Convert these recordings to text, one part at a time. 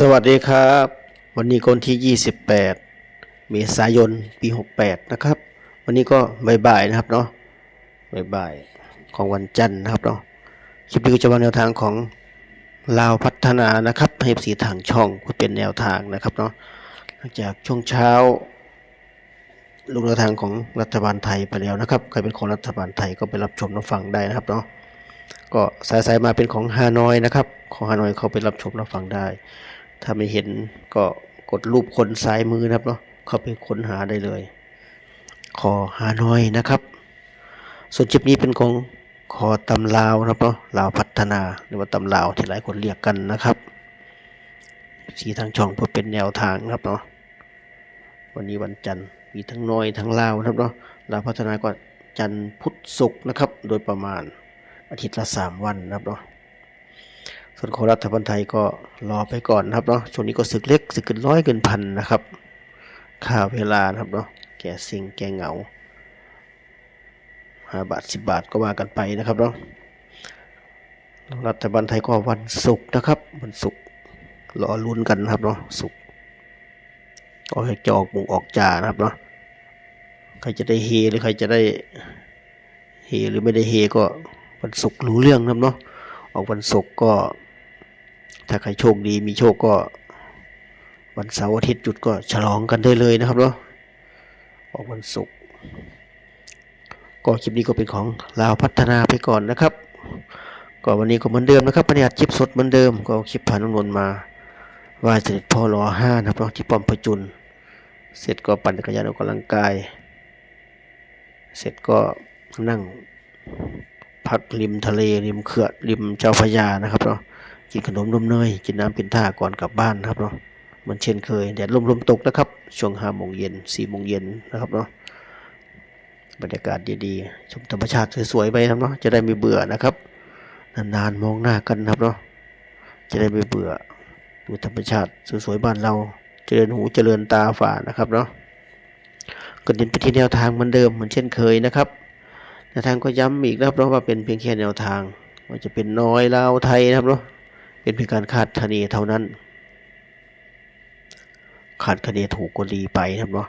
สวัสดีครับ วันนี้คนที่ 28 เมษายนปี 68 นะครับ วันนี้ก็บ่ายๆนะครับเนาะบ่ายๆของวันจันทร์นะครับเนาะคลิปนี้ก็จะวางแนวทางของลาวพัฒนานะครับ ให้สีทางช่องเพื่อเป็นแนวทางนะครับเนาะหลังจากช่วงเช้าลงแนวทางของรัฐบาลไทยไปแล้วนะครับ ใครเป็นของรัฐบาลไทยก็ไปรับชมรับฟังได้นะครับเนาะก็สายๆมาเป็นของฮานอยนะครับ ของฮานอยเขาไปรับชมรับฟังได้ ถ้าไม่เห็นก็กดรูปคนซ้ายมือนะครับเนาะเข้าไปค้นหาได้เลย ขอฮานอยนะครับ ส่วนคลิปนี้เป็นของขอตำลาวนะครับเนาะลาวพัฒนาหรือว่าตำลาวที่หลายคนเรียกกันนะครับสีทางช่องเพื่อเป็นแนวทางนะครับเนาะวันนี้วันจันทร์มีทั้งน้อยทั้งลาวนะครับเนาะลาวพัฒนาก็จันทร์พุธศุกร์นะครับ โดยประมาณอาทิตย์ละสามวันนะครับเนาะ ส่วนของรัฐบาลไทยก็รอไปก่อนนะครับเนาะช่วงนี้ก็ศึกเล็กศึกเกินร้อยเกินพันนะครับค่าเวลานะครับเนาะแก่สิ่งแก่เหงาห้าบาทสิบบาทก็ว่ากันไปนะครับเนาะรัฐบาลไทยก็วันศุกร์นะครับ วันศุกร์รอลุ้นกันนะครับเนาะศุกร์ก็ให้จะออกมุงออกจ่านะครับเนาะใครจะได้เฮหรือใครจะได้เฮหรือไม่ได้เฮก็วันศุกร์รู้เรื่องนะครับเนาะออกวันศุกร์ก็ ถ้าใครโชคดีมีโชคก็ วันเสาร์อาทิตย์หยุดก็ฉลองกันได้เลยนะครับเนาะออกวันศุกร์ก็คลิปนี้ก็เป็นของลาวพัฒนาไปก่อนนะครับ ก็วันนี้ก็เหมือนเดิมนะครับปฏิบัติคลิปสดเหมือนเดิม ก็คลิปผ่านนนท์มาว่าเสด็จพ่อรอห้านะครับที่ป้อมพระจุลเสร็จก็ปั่นจักรยานออกกำลังกาย เสร็จก็นั่งพักริมทะเลริมเขื่อนริมเจ้าพระยานะครับเนาะ กินขนมนมเนยกินน้ำเป็นท่าก่อนกลับบ้านนะครับเนาะมันเช่นเคยแดดลมลมตกนะครับ ช่วงห้าโมงเย็นสี่โมงเย็นนะครับเนาะบรรยากาศดีๆชมธรรมชาติสวยๆไปครับเนาะจะได้ไม่เบื่อนะครับ นานๆมองหน้ากันนะครับเนาะจะได้ไม่เบื่อดูธรรมชาติสวยๆบ้านเราเจริญหูเจริญตาฝ่านะครับเนาะก็เดินไปที่แนวทางเหมือนเดิมเหมือนเช่นเคยนะครับแนวทางก็ย้ำอีกนะครับเพราะว่าเป็นเพียงแค่แนวทางว่าจะเป็นน้อยลาวไทยนะครับเนาะ เป็นเพียงการคาดคะเนเท่านั้น คาดคะเนถูกก็ดีไปนะครับเนาะ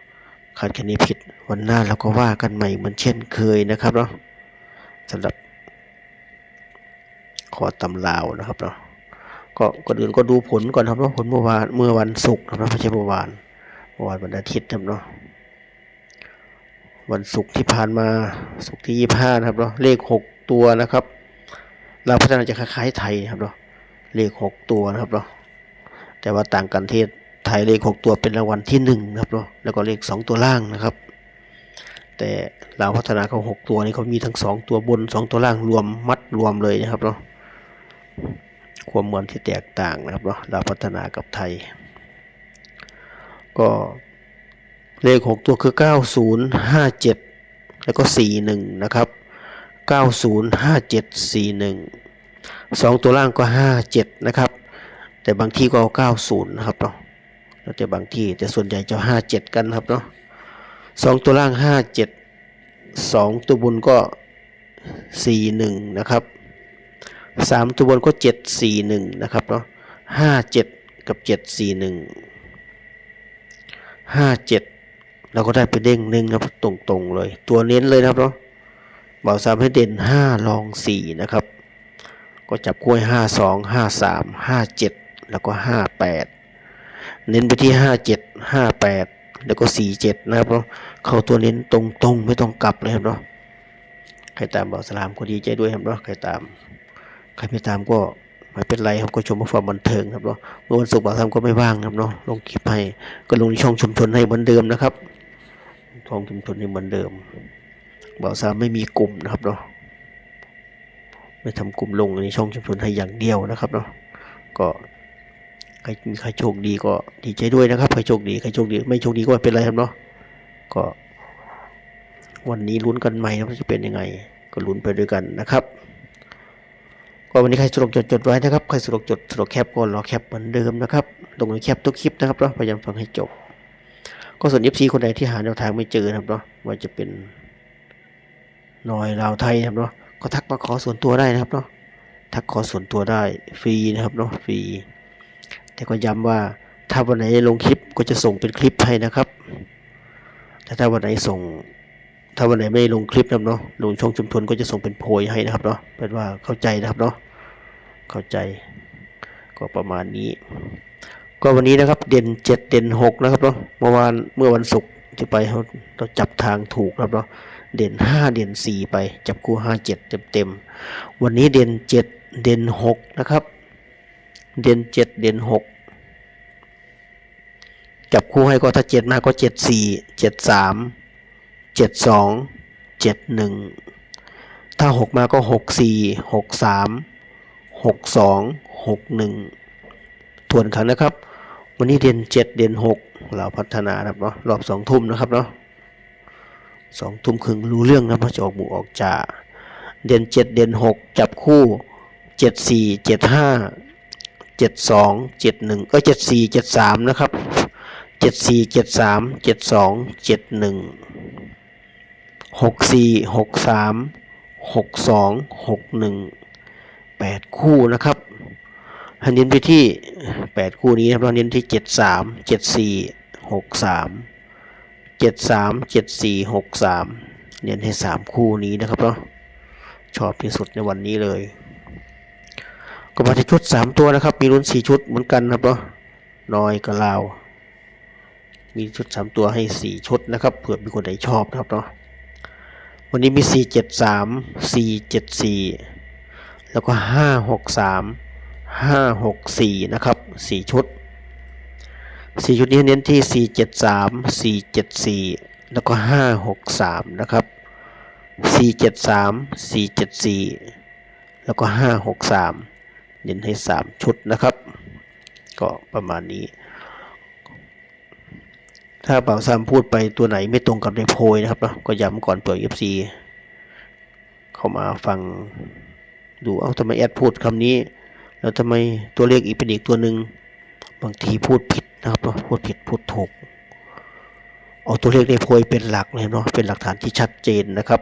คาดคะเนผิดวันหน้าเราก็ว่ากันใหม่เหมือนเช่นเคยนะครับเนาะสำหรับขอตำลาวนะครับเนาะก็ก่อนอื่นก็ดูผลก่อนครับเนาะผลเมื่อวานเมื่อวันศุกร์นะครับไม่ใช่เมื่อวานเมื่อวานวันอาทิตย์นะครับเนาะวันศุกร์ที่ผ่านมาศุกร์ที่ยี่ห้านะครับเนาะเลขหกตัวนะครับ เราพัฒนาจะคล้ายๆไทยนะครับเนาะ เลขหกตัวนะครับเนาะแต่ว่าต่างกันที่ไทยเลขหกตัวเป็นรางวัลที่หนึ่งนะครับเนาะแล้วก็เลขสองตัวล่างนะครับ แต่เราวพัฒนาเขาหกตัวนี้เขามีทั้งสองตัวบนสองตัวล่างรวมมัดรวมเลยนะครับเนาะความเหมือนที่แตกต่างนะครับเนาะเราวพัฒนากับไทย ก็เลขหกตัวคือเก้าศูนย์ห้าเจ็ดแล้วก็สี่หนึ่งนะครับเก้าศูนย์ห้าเจ็ดสี่หนึ่ง สองตัวล่างก็ห้าเจ็ดนะครับ แต่บางที่ก็เอาเก้าศูนย์นะครับเนาะแล้วแต่บางที่แต่ส่วนใหญ่จะห้าเจ็ดกันครับเนาะสองตัวล่างห้าเจ็ดสองตัวบนก็สี่หนึ่งนะครับสามตัวบนก็เจ็ดสี่หนึ่งนะครับเนาะห้าเจ็ดกับเจ็ดสี่หนึ่งห้าเจ็ดเราก็ได้ไปเด้งหนึ่งครับตรงๆเลย ตัวเน้นเลยนะครับเนาะบ่าวสามให้เด่นห้ารองสี่นะครับ ก็จับกล้วยห้าสองห้าสามห้าเจ็ดแล้วก็ห้าแปดเน้นไปที่ห้าเจ็ดห้าแล้วก็สี่เจ็ดนะครับเนาะเข้าตัวเน้นตรงๆ ไม่ต้องกลับเลยครับเนาะใครตามบ่าวสลามก็ดีใจด้วยครับเนาะใครตาม ใครไม่ตามก็ไม่เป็นไรครับก็ชมความบันเทิงครับเนาะเมื่อวันศุกร์บ่าวสลามก็ไม่ว่างครับเนาะลงคลิปให้ก็ลงในช่องชุมชนให้เหมือนเดิมนะครับทองชุมชนนี่เหมือนเดิมบ่าวสามไม่มีกลุ่มนะครับเนาะ ไม่ทำกลุ่มลงในช่องชุมชนให้อย่างเดียวนะครับเนาะก็ใครมีใครโชคดีก็ดีใจด้วยนะครับใครโชคดีใครโชคดีไม่โชคดีก็ไม่เป็นไรครับเนาะก็ วันนี้ลุ้นกันใหม่นะว่าจะเป็นยังไง ก็ลุ้นไปด้วยกันนะครับก็วันนี้ใครสะดวกจดจดไว้นะครับใครสะดวกจดสะดวกแคปก็รอแคปเหมือนเดิมนะครับลงในแคปทุกคลิปนะครับเนาะพยายามฟังให้จบ ก็ส่วน FC คนใดที่หาแนวทางไม่เจอนะครับเนาะว่าจะเป็นนอยลาวไทยนะครับเนาะ ก็ทักมาขอส่วนตัวได้นะครับเนาะทักขอส่วนตัวได้ฟรีนะครับเนาะฟรีแต่ก็ย้ำว่าถ้าวันไหนลงคลิปก็จะส่งเป็นคลิปให้นะครับแต่ถ้าวันไหนส่ง ถ้าวันไหนไม่ลงคลิปนะเนาะลงช่องชุมชนก็จะส่งเป็นโพยให้นะครับเนาะเป็นว่าเข้าใจนะครับเนาะเข้าใจ ก็ประมาณนี้ ก็วันนี้นะครับเด่นเจ็ดเด่นหกนะครับเนาะเมื่อวานเมื่อวันศุกร์ที่ไปเราจับทางถูกครับเนาะ เด่นห้าเด่นสี่ไปจับคู่ห้าเจ็ดเต็มเต็มๆวันนี้เด่นเจ็ดเด่นหกนะครับ เด่นเจ็ดเด่นหกจับคู่ให้ก็ถ้าเจ็ดมาก็เจ็ดสี่เจ็ดสามเจ็ดสองเจ็ดหนึ่งถ้าหกมาก็หกสี่หกสามหกสองหกหนึ่งทวนครั้งนะครับ วันนี้เด่นเจ็ดเด่นหกเราพัฒนานะครับเนาะรอบสองทุ่มนะครับเนาะ สองทุ่มครึ่งรู้เรื่องนะเพราะจะออกหมู่ออกจ่าเด่นเจ็ดเด่นหกจับคู่เจ็ดสี่เจ็ดห้าเจ็ดสองเจ็ดหนึ่งเออเจ็ดสี่เจ็ดสามนะครับเจ็ดสี่เจ็ดสามเจ็ดสองเจ็ดหนึ่งหกสี่หกสามหกสองหกหนึ่งแปดคู่นะครับห้เน้นไปที่แปดคู่นี้นะครับเราเน้นที่เจ็ดสามเจ็ดสี่หกสาม เจ็ดสามเจ็ดสี่หกสามเน้นให้สามคู่นี้นะครับเนาะชอบที่สุดในวันนี้เลย ก็มาที่ชุดสามตัวนะครับ มีรุ่นสี่ชุดเหมือนกันนะครับเนาะน้อยกับลาว มีชุดสามตัวให้สี่ชุดนะครับเผื่อมีคนไหนชอบนะครับเนาะวันนี้มีสี่เจ็ดสามสี่เจ็ดสี่แล้วก็ห้าหกสามห้าหกสี่นะครับสี่ชุด สี่ชุดนี้เน้นที่สี่เจ็ดสามสี่เจ็ดสี่แล้วก็ห้าหกสามนะครับสี่เจ็ดสามสี่เจ็ดสี่แล้วก็ห้าหกสามเน้นให้สามชุดนะครับ ก็ประมาณนี้ ถ้าเป่าซ้ำพูดไปตัวไหนไม่ตรงกับในโพยนะครับก็ย้ำก่อนเปิด FC เข้ามาฟังดูเอ้าทำไมแอดพูดคำนี้ แล้วทำไมตัวเลขอีกเป็นอีกตัวหนึ่งบางทีพูดผิด นะครับเนาะพูดผิดพูดถูกเอาตัวเลขในโพยเป็นหลักเลยเนาะเป็นหลักฐานที่ชัดเจนนะครับ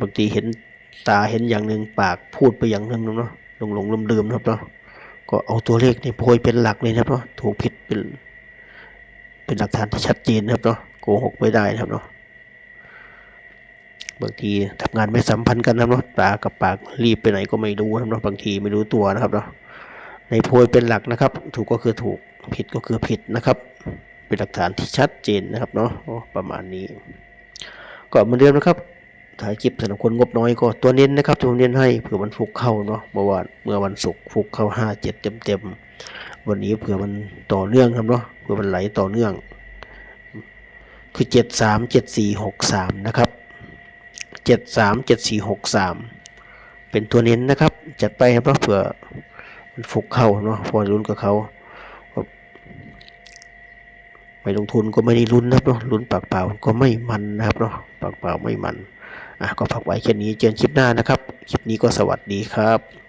บางทีเห็นตาเห็นอย่างหนึ่งปากพูดไปอย่างหนึ่งเนาะหลงหลงลืมลืมนะครับเนาะก็เอาตัวเลขในโพยเป็นหลักเลยนะครับเนาะถูกผิดเป็น เป็นหลักฐานที่ชัดเจนนะครับเนาะโกหกไม่ได้นะครับเนาะบางทีทำงานไม่สัมพันธ์กันนะครับเนาะตากับปากรีบไปไหนก็ไม่รู้นะครับเนาะบางทีไม่รู้ตัวนะครับเนาะ ในโพยเป็นหลักนะครับ ถูกก็คือถูกผิดก็คือผิดนะครับ เป็นหลักฐานที่ชัดเจนนะครับเนาะประมาณนี้ ก็เหมือนเดิมนะครับถ่ายคลิปสำหรับคนงบน้อยก็ตัวเน้นนะครับที่ผมเน้นให้เผื่อมันฟุกเข้าเนาะเมื่อวานเมื่อวันศุกร์ฟุกเข้าห้าเจ็ดเต็มเต็มๆวันนี้เผื่อมันต่อเนื่องครับเนาะเผื่อมันไหลต่อเนื่อง คือเจ็ดสามเจ็ดสี่หกสามนะครับเจ็ดสามเจ็ดสี่หกสามเป็นตัวเน้นนะครับ จัดไปครับเนาะเผื่อ ฝุกเข้าเนาะพอลุ้นกับเขาไม่ลงทุนก็ไม่ได้ลุ้นนะครับเนาะลุ้นปากเปล่าก็ไม่มันนะครับเนาะปากเปล่าไม่มันอะก็ฝากไว้แค่นี้เจอกันคลิปหน้านะครับ คลิปนี้ก็สวัสดีครับ